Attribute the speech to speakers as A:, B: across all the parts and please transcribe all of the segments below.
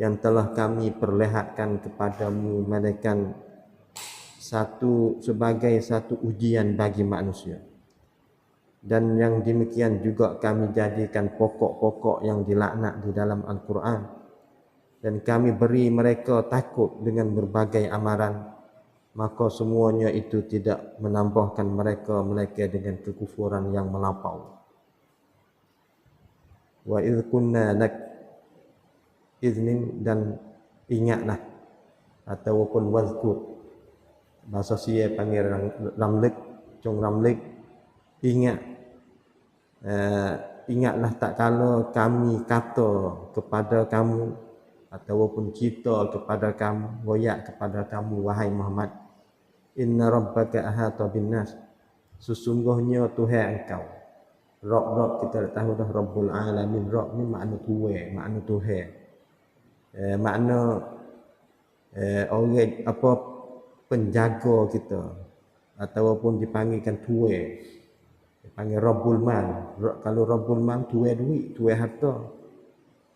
A: yang telah kami perlihatkan kepadamu malaikat satu sebagai satu ujian bagi manusia. Dan yang demikian juga kami jadikan pokok-pokok yang dilaknat di dalam Al-Quran. Dan kami beri mereka takut dengan berbagai amaran. Maka semuanya itu tidak menambahkan mereka mereka dengan kekufuran yang melampau. Wa idh kunna iznin dan ingatlah. Ataupun wazkur. Bahasa sia panggil ramlik cung ramlik. Ingat uh, ingatlah tak kala kami kata kepada kamu ataupun cerita kepada kamu wayak kepada kamu wahai Muhammad. Inna rabbaka ahata bin nas sesungguhnya Tuhan engkau. Rob-rob kita tahu dah Rabbul Alamin. Rob ni makna tuwe, makna Tuhan eh, makna eh, orang apa penjaga kita ataupun dipanggilkan tuwe dipanggil Rabbul Mal. Kalau Rabbul Mal tuwe duit tuwe harta.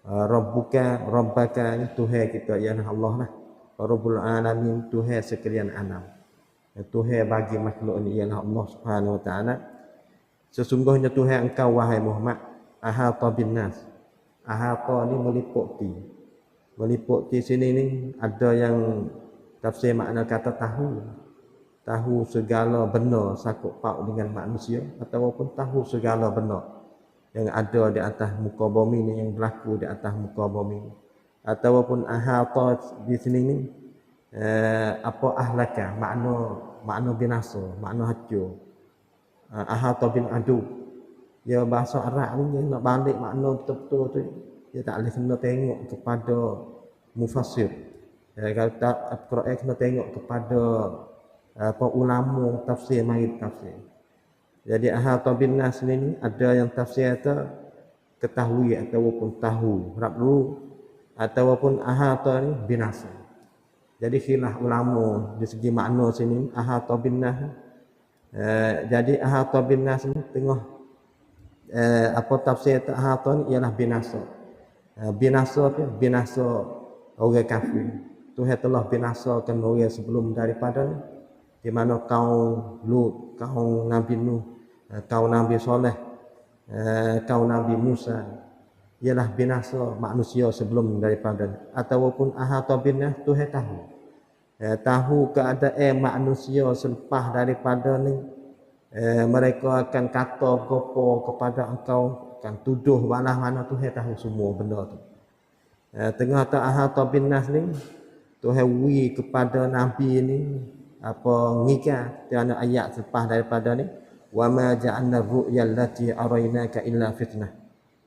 A: Uh, Rabbuka Rabbaka ni Tuhan kita ialah Allah lah. Rabbul Alamin Tuhan sekalian alam. Tuhan bagi makhluk ni ialah Allah Subhanahu Wa Taala. Sesungguhnya Tuhan engkau wahai Muhammad ahata bin nas. Ahata ni meliputi meliputi sini ni ada yang tafsir makna kata tahu. Tahu segala benda sakut paut dengan manusia ataupun tahu segala benda yang ada di atas muka bumi ni yang berlaku di atas muka bumi ataupun ahata di sini ni eh, apa ahlaka? Makna makna binasa makna hancur eh, ahata bin adu. Ya bahasa Arab ni nak balik makna betul-betul tu dia tak boleh kena tengok kepada mufassir. Ya, kalau tak Al-Quran kena tengok kepada apa ulama tafsir mari tafsir. Jadi ahata bin nas ni ada yang tafsir itu ketahui ataupun tahu, rabru ataupun ahata ni binasa. Jadi khilaf ulama di segi makna sini ahata bin nas. Eh, jadi ahata bin nas ni tengah eh, apa tafsir ahata ni ialah binasa. Eh, binasa tu binasa orang kafir. Tuhan telah binasakan orang sebelum daripada ni. Di mana kaum Lut, kaum Nabi Nuh, eh, kaum Nabi Soleh, eh, kaum Nabi Musa. Ialah binasa manusia sebelum daripada ni. Ataupun ahata binah Tuhan tahu. Tahu keadaan manusia selepas daripada ni. Mereka akan kata apa kepada engkau akan tuduh mana mana Tuhan tahu semua benda tu. Eh, tengah tak ahata bin nas ni Tuhan wi kepada nabi ni apa ngika kerana ayat selepas daripada ni wa ma ja'alna ru'ya allati araynaka illa fitnah.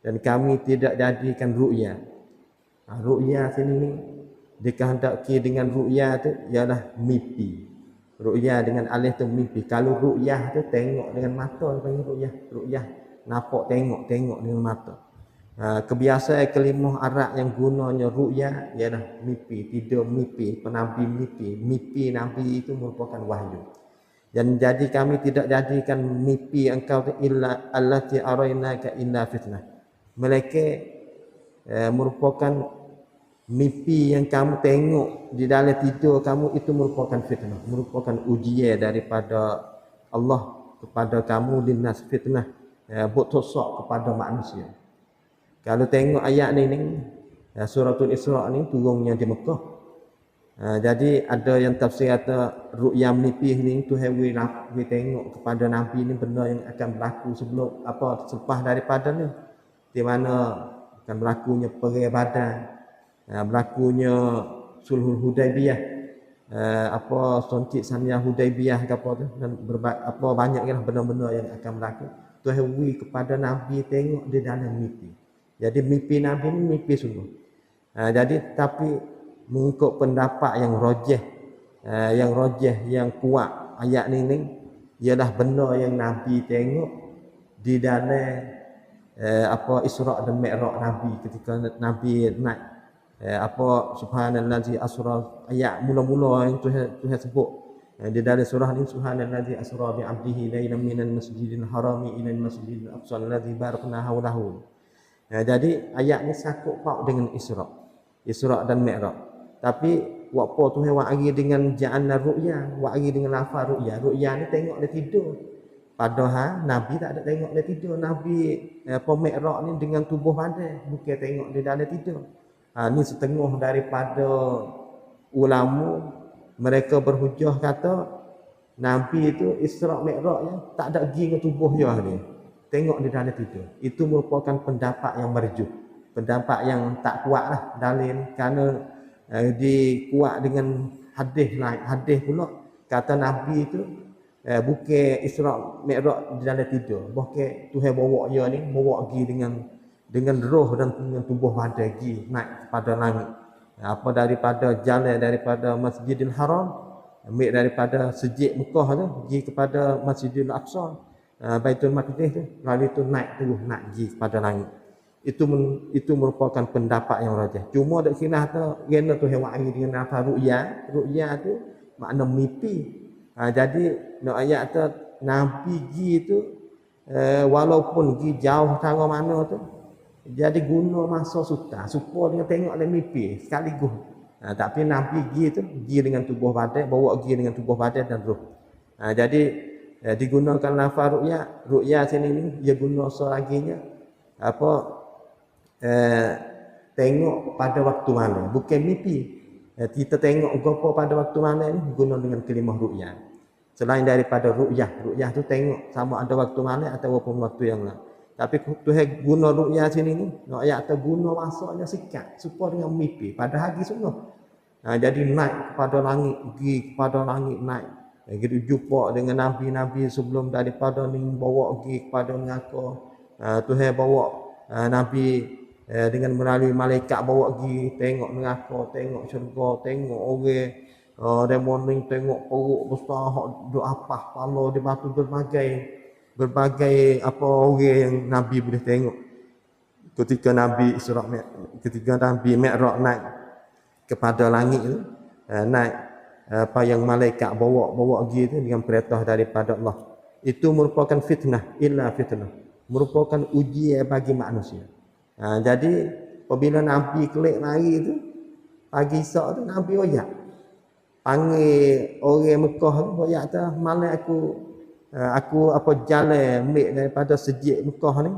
A: Dan kami tidak jadikan ru'ya. Ha, ru'ya sini ni dikehendaki dengan ru'ya tu ialah mimpi. Ru'ya dengan alih tu mimpi. Kalau ru'ya tu tengok dengan mata panggil ru'ya ru'ya nampak tengok tengok dengan mata. Ha, kebiasaan kelimah Arab yang gunanya ru'ya ialah mimpi, tidur mimpi, penabi mimpi. Mimpi Nabi itu merupakan wahyu. Dan jadi kami tidak jadikan mimpi engkau illa allati arainaka illa fitnah. Mereka eh, merupakan mimpi yang kamu tengok di dalam tidur kamu itu merupakan fitnah, merupakan ujian daripada Allah kepada kamu dinas fitnah ya, buat tosok kepada manusia. Kalau tengok ayat ni ni, ya, suratul Isra ni turunnya di Mekah. Ha, jadi ada yang tafsir kata ru'ya mimpi ni tu hewi we tengok kepada nabi ni benda yang akan berlaku sebelum apa selepas daripada ni di mana akan berlakunya perang badan ha, berlakunya sulhul hudaibiyah ha, apa soncit samia hudaibiyah ke apa tu dan berba- apa banyak lah benda-benda yang akan berlaku Tuhan wi kepada Nabi tengok di dalam mimpi. Jadi mimpi Nabi ni mimpi sungguh. Ha, jadi tapi mengikut pendapat yang rojeh, ha, yang rojeh, yang kuat ayat ni ni ialah benda yang Nabi tengok di dalam eh, apa Isra dan Mi'raj Nabi ketika Nabi naik eh, apa subhanallazi asra ayat mula-mula yang Tuhan Tuhan sebut di dalam surah ini subhanallazi asra bi 'abdihi lailan minal masjidil harami ila masjidil aqsa alladzi barakna hawlahu. Ya, jadi ayat ini sakut pak dengan Isra. Isra' dan Mi'raj. Tapi waktu Tuhan wa'agi dengan ja'anna ru'ya, wa'agi dengan lafaz ru'ya. Ru'ya ni tengok dia tidur. Padahal Nabi tak ada tengok dia tidur. Nabi apa Mi'raj ni dengan tubuh badan, bukan tengok dia dalam tidur. Ha, ni setengah daripada ulama mereka berhujah kata Nabi itu Isra' Mi'raj ya, tak ada pergi dengan tubuh dia ni. Tengok di dalam tidur. Itu merupakan pendapat yang merjuh. Pendapat yang tak kuat lah dalil kerana eh, dikuat dengan hadis lain. Hadis pula kata Nabi itu eh, bukan Isra' Mi'raj di dalam tidur. Bukan Tuhan bawa dia ni bawa pergi dengan dengan roh dan dengan tubuh badan pergi naik pada langit. Apa daripada jalan daripada Masjidil Haram ambil daripada sejik Mekah tu pergi kepada Masjidil Aqsa uh, Baitul Maqdis tu. Lalu itu naik terus nak pergi kepada langit. Itu itu merupakan pendapat yang rajah. Cuma dak kena tu kena tu hewan air dengan nafas ru'ya ru'ya tu makna mimpi. Uh, jadi nak ayat tu nabi pergi tu uh, walaupun pergi jauh tara mana tu jadi guna masa suta supaya dia tengok dalam mimpi sekaligus Ha, tapi Nabi pergi tu pergi dengan tubuh badan, bawa pergi dengan tubuh badan dan roh. Ha, jadi eh, digunakan lafaz ru'ya. Ru'ya sini ni dia guna selaginya apa eh, tengok pada waktu mana, bukan mimpi. Eh, kita tengok gapo pada waktu mana ni guna dengan kalimah ru'ya. Selain daripada ru'yah, ru'yah tu tengok sama ada waktu mana ataupun waktu yang lain. Tapi Tuhan guna ru'ya sini ni, nak ayat atau guna masanya sikat supaya dengan mimpi pada hari sungguh. Ha, jadi naik kepada langit, pergi kepada langit naik. Jadi jumpa dengan nabi-nabi sebelum daripada ni bawa pergi kepada neraka. Ha, Tuhan bawa ha, nabi eh, dengan melalui malaikat bawa pergi tengok neraka, tengok syurga, tengok orang uh, demon ni tengok perut besar, duk apa kepala di batu berbagai berbagai apa orang yang Nabi boleh tengok. Ketika Nabi Isra ketika Nabi Mi'raj naik kepada langit itu eh, naik apa yang malaikat bawa bawa pergi itu dengan perintah daripada Allah. Itu merupakan fitnah illa fitnah. Merupakan ujian bagi manusia. Ha, jadi apabila Nabi kelik lari itu pagi esok tu Nabi oyak panggil orang Mekah tu oyak tu malam aku Eh, aku apa jalan ambil daripada sejik Mekah ni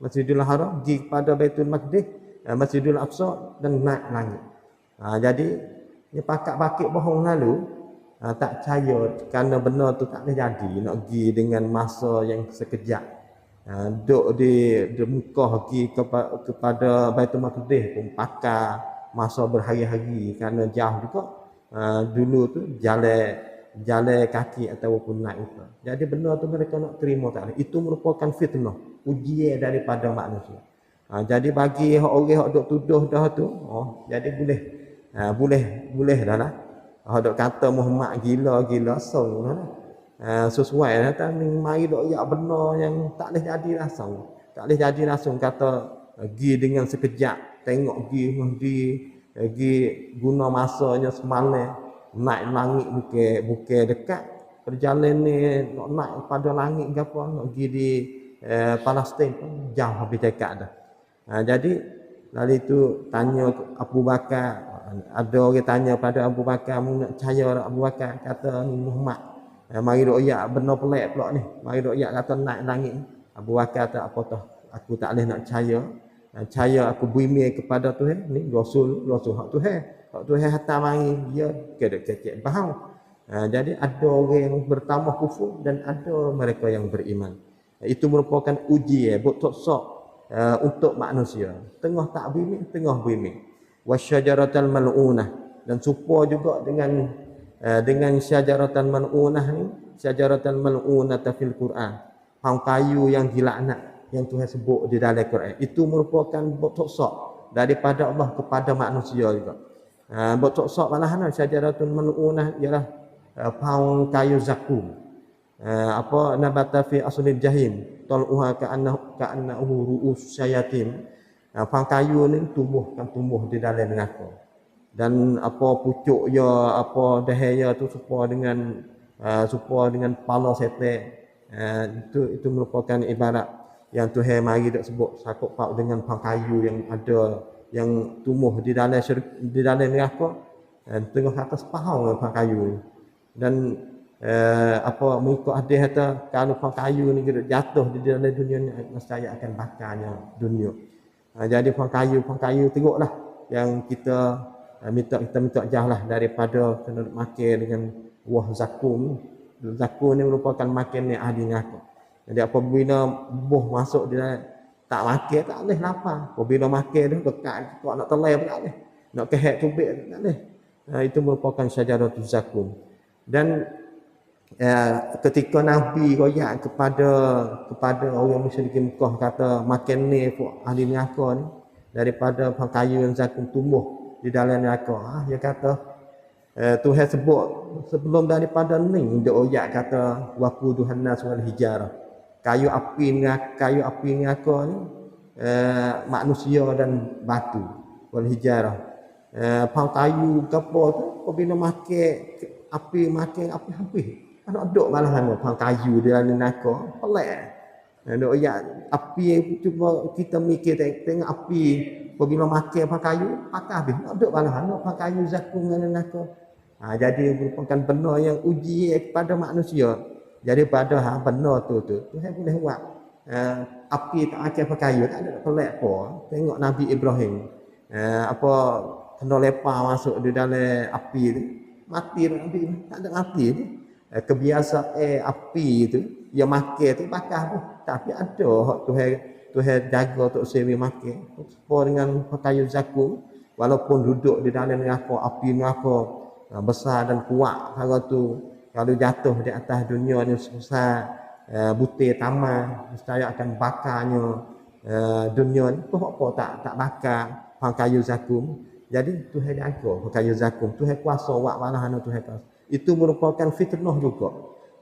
A: Masjidil Haram pergi kepada Baitul Maqdis eh, Masjidil Aqsa dan naik langit. Ha, jadi ni pakak-pakik bohong lalu ha, tak percaya kerana benar tu tak boleh jadi nak pergi dengan masa yang sekejap. Ha, duduk di, di Mekah pergi kepa, kepada Baitul Maqdis pun pakar masa berhari-hari kerana jauh juga. Ha, dulu tu jalan jalan kaki ataupun naik unta. Jadi benda tu mereka nak terima tak Itu merupakan fitnah, ujian daripada manusia. Ha, jadi bagi orang yang duk tuduh dah tu, oh, jadi boleh ha, boleh boleh dah lah. Ha, duk kata Muhammad gila-gila dah lah. Ha, sesuai lah tak ni mai duk ya benar yang tak boleh jadi langsung. Tak boleh jadi langsung kata pergi dengan sekejap tengok pergi pergi pergi guna masanya semalam naik langit bukan bukan dekat perjalanan ni nak naik pada langit ke apa nak pergi di eh, Palestin pun jauh habis dekat dah. Ha, jadi lalu itu tanya Abu Bakar. Ada orang tanya pada Abu Bakar mu nak percaya Abu Bakar? Kata Muhammad. Eh, mari ya benar pelik pula ni. Mari ya kata naik langit. Abu Bakar kata apa tah aku tak boleh nak percaya. Percaya aku bumi kepada Tuhan ni rasul rasul hak Tuhan Tuhan hantar mari dia kena faham. Ha, jadi ada orang yang bertambah kufur dan ada mereka yang beriman. Ha, itu merupakan uji ya, buat sok uh, untuk manusia. Tengah tak bimi, tengah bimi. Wasyajaratal mal'unah dan supo juga dengan uh, dengan syajaratal mal'unah ni, syajaratal mal'unah fil Quran. Hang kayu yang dilaknat yang Tuhan sebut di dalam Quran. Itu merupakan buat sok daripada Allah kepada manusia juga. Ha, Botol sok malahan syajaratun mal'unah ialah uh, paung kayu zakum. Uh, apa nabata fi aslil jahim tal'uha ka'annahu ka'annahu ru'us syayatin. Paung kayu ni tumbuh kan tumbuh di dalam neraka. Dan apa pucuk ya apa dahaya tu serupa dengan serupa dengan kepala setan. Itu itu merupakan ibarat yang Tuhan mari dak sebut sakut pak dengan paung kayu yang ada yang tumbuh di dalam di dalam neraka uh, tengah atas pahang pohon kayu dan uh, apa mengikut hadis kata kalau pohon kayu ni jatuh di dalam dunia ni mesti akan bakarnya dunia. Uh, jadi pohon kayu pohon kayu tengoklah yang kita uh, minta kita minta jahlah daripada kena makan dengan buah zakum zakum ni merupakan makan ni ahli neraka jadi apabila buah masuk di dalam tak makan tak boleh lapar. Apabila makan tu dekat kau nak telai pun tak boleh. Nak kehek tubik tak boleh. Ha, itu merupakan syajaratul zakum. Dan ya, ketika Nabi royak kepada kepada orang musyrik Mekah kata makan ni ahli neraka ni daripada kayu yang zakum tumbuh di dalam neraka. Ha, dia kata eh, Tuhan sebut sebelum daripada ni dia royak kata waquduhan nas wal hijarah kayu api dengan kayu api dengan aku ni uh, manusia dan batu wal hijarah. Uh, pang kayu gapo tu apabila makan api makan api habis. Ada dok malahan pang kayu dia dalam neraka pelik. Dok ya api cuba kita mikir tengok api apabila makan pang kayu patah habis. Nak dok malahan pang kayu zakum dengan neraka ha, jadi merupakan benar yang uji kepada manusia jadi pada ha benar tu tu Tuhan boleh buat uh, api tak akan pakai kayu tak ada pelik apa. Tengok Nabi Ibrahim uh, apa kena lepa masuk di dalam api tu mati Nabi tak ada mati tu. Uh, kebiasaan eh, api tu yang makan tu bakar tu. Tapi ada hak Tuhan Tuhan jaga untuk sewi makan apa dengan pakai zakum walaupun duduk di dalam neraka api neraka besar dan kuat kalau tu kalau jatuh di atas dunia ni susah uh, butir tamah mesti akan bakarnya uh, dunia ni. Tu apa tak tak bakar hang kayu zakum? Jadi Tuhan jaga hang kayu zakum. Tuhan kuasa wak mana hana Tuhan kuasa. Itu merupakan fitnah juga.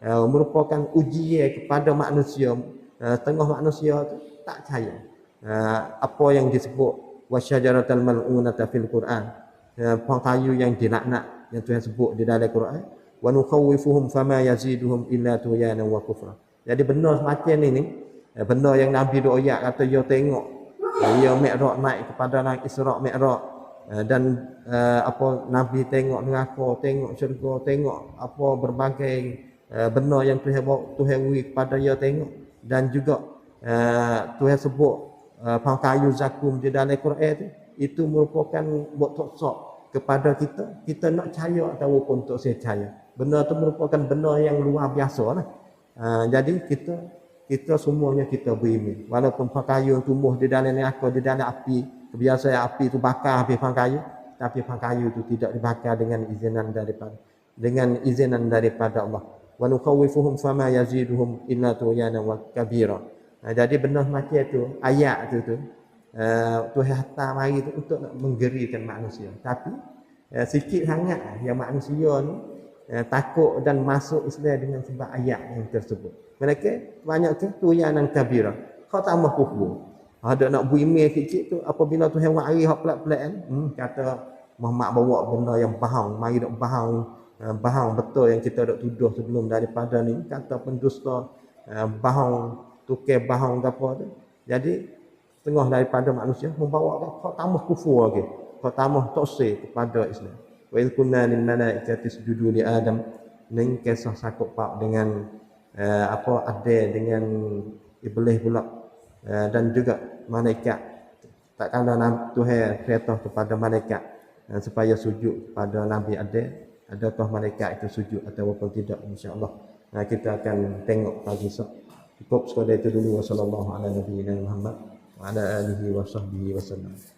A: Uh, merupakan ujian kepada manusia. Uh, tengah manusia tu tak percaya. Uh, apa yang disebut wasyajaratal mal'unata fil Quran. Uh, kayu yang dilaknat yang Tuhan sebut di dalam Quran wa nukhawifuhum fama yaziduhum illa tuyana wa kufra. Jadi benar semacam ni ni, eh, benar yang Nabi doa ayat kata dia tengok dia Mi'raj naik kepada naik Isra' Mi'raj eh, dan apa Nabi tengok neraka, tengok syurga, tengok apa berbagai benar yang Tuhan bawa Tuhan beri kepada dia tengok. Dan juga uh, Tuhan sebut pangkayu zakum di dalam Quran itu itu merupakan buat sok kepada kita. Kita nak percaya ataupun untuk saya percaya benda tu merupakan benda yang luar biasa lah. Ha, jadi kita kita semuanya kita beriman. Walaupun pangkayu tumbuh di dalam neraka, di dalam api, kebiasaan api itu bakar habis pangkayu, tapi pangkayu itu tidak dibakar dengan izinan daripada dengan izinan daripada Allah. Wa nukhawifuhum fama yaziduhum illa tuyana wa kabira. Ha, jadi benar macam itu ayat itu tu uh, Tuhan hantar mari tu untuk nak menggerikan manusia. Tapi uh, sikit sangat yang manusia ni eh, takut dan masuk Islam dengan sebab ayat yang tersebut. Mereka banyak tu yang nan kabira. Kau tak mahu kufur. Ada nak buat email kecil tu apabila tu yang wari hak pelak-pelak kan. Hmm, kata Muhammad bawa benda yang bahang, mari dok bahang uh, bahang betul yang kita dok tuduh sebelum daripada ni kata pendusta uh, bahang tukar bahang apa tu. Jadi setengah daripada manusia membawa kau tambah kufur lagi. Kau tambah toksik kepada Islam. Wa idh kunna lil malaikati isjudu li Adam ning kisah sakut pak dengan uh, apa ada dengan iblis pula. Uh, dan juga malaikat. Tak kala Tuhan perintah kepada malaikat uh, supaya sujud kepada Nabi Adam adakah malaikat itu sujud ataupun tidak insyaallah. Nah kita akan tengok pagi esok. Cukup sekadar itu dulu. Wasallallahu ala nabiyina Muhammad wa ala alihi wa sahbihi wasallam